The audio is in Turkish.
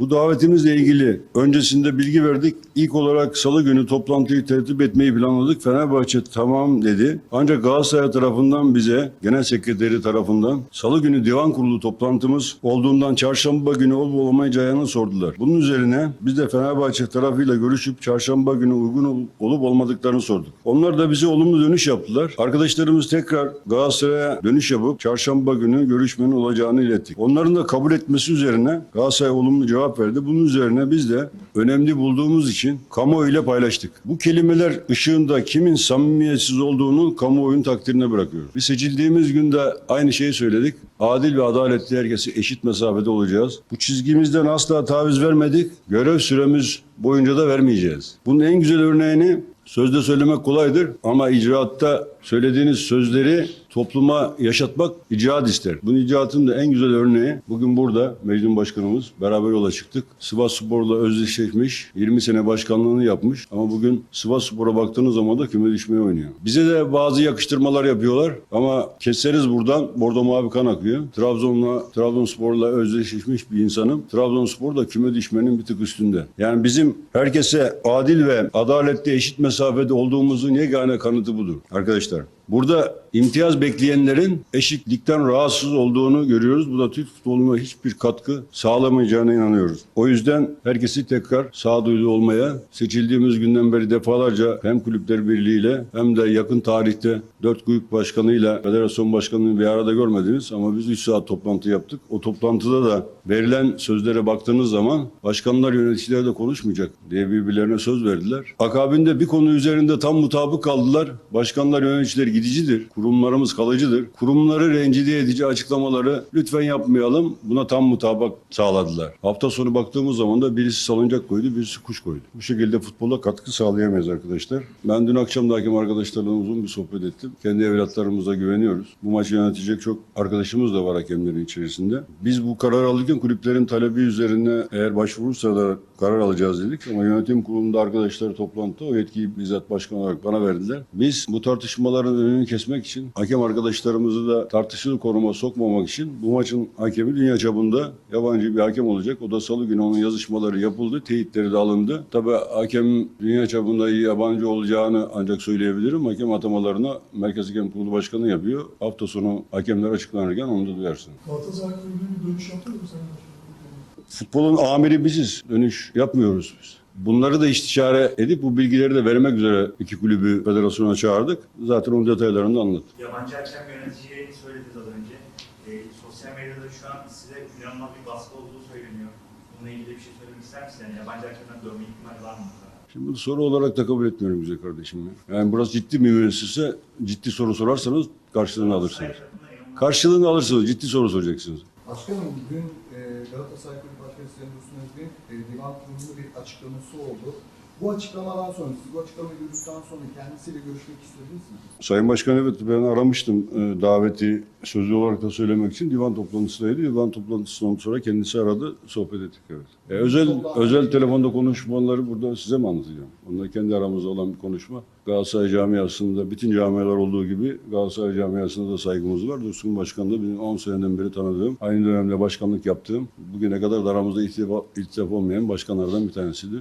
Bu davetimizle ilgili öncesinde bilgi verdik. İlk olarak salı günü toplantıyı tertip etmeyi planladık. Fenerbahçe tamam dedi. Ancak Galatasaray tarafından bize, genel sekreteri tarafından salı günü divan kurulu toplantımız olduğundan çarşamba günü olup olamayacağını sordular. Bunun üzerine biz de Fenerbahçe tarafıyla görüşüp çarşamba günü uygun ol- olup olmadıklarını sorduk. Onlar da bize olumlu dönüş yaptılar. Arkadaşlarımız tekrar Galatasaray'a dönüş yapıp çarşamba günü görüşmenin olacağını ilettik. Onların da kabul etmesi üzerine Galatasaray olumlu cevap verdi. Bunun üzerine biz de önemli bulduğumuz için kamuoyuyla paylaştık. Bu kelimeler ışığında kimin samimiyetsiz olduğunu kamuoyunun takdirine bırakıyoruz. Biz seçildiğimiz günde aynı şeyi söyledik. Adil ve adaletli herkese eşit mesafede olacağız. Bu çizgimizden asla taviz vermedik. Görev süremiz boyunca da vermeyeceğiz. Bunun en güzel örneğini Sözde söylemek kolaydır ama icraatta söylediğiniz sözleri topluma yaşatmak icraat ister. Bunun icraatın da en güzel örneği bugün burada Mecnun Başkanımız beraber yola çıktık. Sivas Spor'la özdeşleşmiş, 20 sene başkanlığını yapmış ama bugün Sivas Spor'a baktığınız zaman da küme düşmeye oynuyor. Bize de bazı yakıştırmalar yapıyorlar ama keseriz buradan bordo mavi kan akıyor. Trabzon'la, Trabzonspor'la özdeşleşmiş bir insanım. Trabzonspor da küme düşmenin bir tık üstünde. Yani bizim herkese adil ve adaletli eşit mesafede olduğumuzun yegane kanıtı budur arkadaşlar. Burada imtiyaz bekleyenlerin eşitlikten rahatsız olduğunu görüyoruz. Bu da Türk futboluna hiçbir katkı sağlamayacağına inanıyoruz. O yüzden herkesi tekrar sağduyulu olmaya seçildiğimiz günden beri defalarca hem Kulüpler Birliği'yle hem de yakın tarihte dört kulüp başkanıyla federasyon başkanını bir arada görmediniz ama biz 3 saat toplantı yaptık. O toplantıda da verilen sözlere baktığınız zaman başkanlar yöneticiler de konuşmayacak diye birbirlerine söz verdiler. Akabinde bir konu üzerinde tam mutabık kaldılar. Başkanlar yöneticiler gidicidir. Kurumlarımız kalıcıdır. Kurumları rencide edici açıklamaları lütfen yapmayalım. Buna tam mutabak sağladılar. Hafta sonu baktığımız zaman da birisi salıncak koydu, birisi kuş koydu. Bu şekilde futbola katkı sağlayamayız arkadaşlar. Ben dün akşam da hakem arkadaşlarla uzun bir sohbet ettim. Kendi evlatlarımıza güveniyoruz. Bu maçı yönetecek çok arkadaşımız da var hakemlerin içerisinde. Biz bu karar alırken kulüplerin talebi üzerine eğer başvurursa da karar alacağız dedik. Ama yönetim kurulunda arkadaşlar toplantıda o yetkiyi bizzat başkan olarak bana verdiler. Biz bu tartışmaların önünü kesmek için hakem arkadaşlarımızı da tartışılı konuma sokmamak için bu maçın hakemi dünya çapında yabancı bir hakem olacak. O da salı günü onun yazışmaları yapıldı. Teyitleri de alındı. Tabii hakem dünya çapında yabancı olacağını ancak söyleyebilirim. Hakem atamalarını Merkez Hakem Kurulu Başkanı yapıyor. Hafta sonu hakemler açıklanırken onu da duyarsın. Galatasaray Kulübü'nün dönüş yaptı mı Başkan? Futbolun amiri biziz. Dönüş yapmıyoruz biz. Bunları da istişare edip bu bilgileri de vermek üzere iki kulübü federasyona çağırdık. Zaten onun detaylarını da anlattık. Yabancı hakem yöneticiye söylediniz az önce. E, sosyal medyada şu an size inanılmaz bir baskı olduğu söyleniyor. Bununla ilgili bir şey söylemek ister misiniz? Yani yabancı hakemden dönme ihtimali var mı? Şimdi bunu soru olarak da kabul etmiyorum güzel kardeşim. ya. Yani burası ciddi bir müessese. Ciddi soru sorarsanız karşılığını alırsınız. Karşılığını alırsınız. Ciddi soru soracaksınız. Başkanım dün e, Galatasaray Kulübü Başkanı Sayın Dursun Özbek'in e, divan kurulunda bir açıklaması oldu. Bu açıklamadan sonra, siz bu açıklamayı duyduktan sonra kendisiyle görüşmek istediniz mi? Sayın Başkan evet ben aramıştım e, daveti sözlü olarak da söylemek için divan toplantısındaydı. Divan toplantısından sonra kendisi aradı, sohbet ettik evet. E, özel özel telefonda konuşmaları burada size mi anlatacağım? Onlar kendi aramızda olan bir konuşma. Galatasaray camiasında bütün camialar olduğu gibi Galatasaray camiasında da saygımız var. Dursun Başkan da benim 10 seneden beri tanıdığım, aynı dönemde başkanlık yaptığım, bugüne kadar da aramızda iltifat, iltifat olmayan başkanlardan bir tanesidir.